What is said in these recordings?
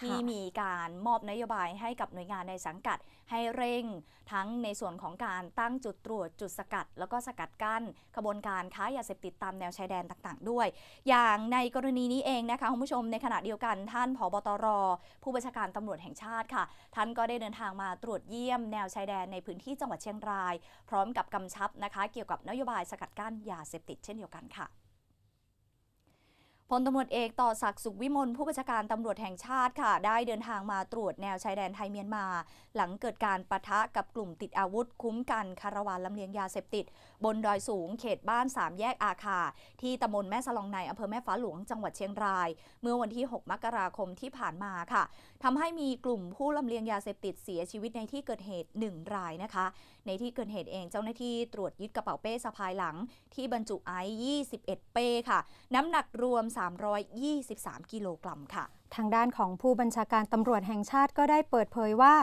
ที่มีการมอบนโยบายให้กับหน่วยงานในสังกัดให้เร่ง ทั้งในส่วนของการตั้งจุดตรวจจุดสกัด แล้วก็สกัดกั้นกระบวนการค้ายาเสพติดตามแนวชายแดนต่างๆ ด้วย อย่างในกรณีนี้เองนะคะคุณผู้ชมในขณะเดียวกันท่านผบตร ผู้บัญชาการตำรวจแห่งชาติค่ะ ท่านก็ได้เดินทางมาตรวจเยี่ยมแนวชายแดนในพื้นที่จังหวัดเชียงราย พร้อมกับกำชับนะคะ เกี่ยวกับนโยบายสกัดกั้นยาเสพติดเช่นเดียวกันค่ะ พลตำรวจเอกต่อศักดิ์สุขวิมลผู้บัญชาการตำรวจแห่งชาติค่ะ ได้เดินทางมาตรวจแนวชายแดนไทยเมียนมา หลังเกิดการปะทะกับกลุ่มติดอาวุธ คุ้มกันคาราวานลำเลียงยาเสพติด บนดอยสูงเขตบ้านสามแยกอาคา ที่ตำบลแม่สลองในอำเภอแม่ฟ้าหลวงจังหวัดเชียงราย เมื่อวันที่ 6 มกราคมที่ผ่านมาค่ะทำให้มีกลุ่มผู้ลำเลียงยาเสพติดเสียชีวิตในที่เกิดเหตุ 1 รายนะคะ ในที่เกิดเหตุเองเจ้าหน้าที่ตรวจยึดกระเป๋าเป้สะพายหลัง ที่บรรจุไอซ์21 เป้ค่ะ น้ำหนักรวม323 กิโลกรัมค่ะ ทางด้านของผู้บัญชาการตำรวจแห่งชาติก็ได้เปิดเผยว่า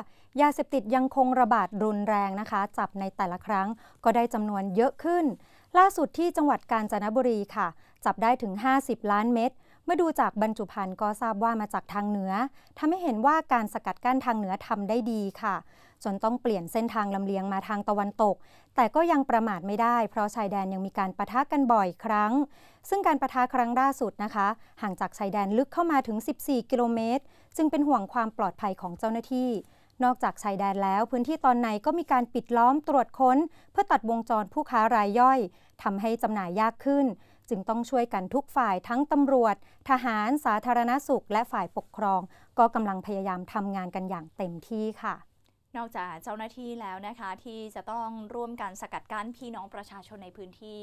ยาเสพติดยังคงระบาดรุนแรงนะคะ จับในแต่ละครั้งก็ได้จำนวนเยอะขึ้น ล่าสุดที่จังหวัดกาญจนบุรีค่ะ จับได้ถึง 50 ล้านเม็ดเมื่อดูจากบรรจุภัณฑ์ก็ทราบว่ามาจากทางเหนือทำให้เห็นว่าการสกัดกั้นทางเหนือทำได้ดีค่ะ จนต้องเปลี่ยนเส้นทางลำเลียงมาทางตะวันตก แต่ก็ยังประมาทไม่ได้ เพราะชายแดนยังมีการปะทะกันบ่อยครั้ง ซึ่งการปะทะครั้งล่าสุดนะคะ ห่างจากชายแดนลึกเข้ามาถึง 14 กิโลเมตร จึงเป็นห่วงความปลอดภัยของเจ้าหน้าที่ นอกจากชายแดนแล้ว พื้นที่ตอนในก็มีการปิดล้อมตรวจค้น เพื่อตัดวงจรผู้ค้ารายย่อยทำให้จำหน่ายยากขึ้น จึงต้องช่วยกันทุกฝ่ายทั้งตำรวจ ทหารสาธารณสุข และฝ่ายปกครอง ก็กำลังพยายามทำงานกันอย่างเต็มที่ค่ะนอกจากเจ้าหน้าที่แล้วนะคะที่จะต้องร่วมกันสกัดกั้นพี่น้องประชาชนในพื้นที่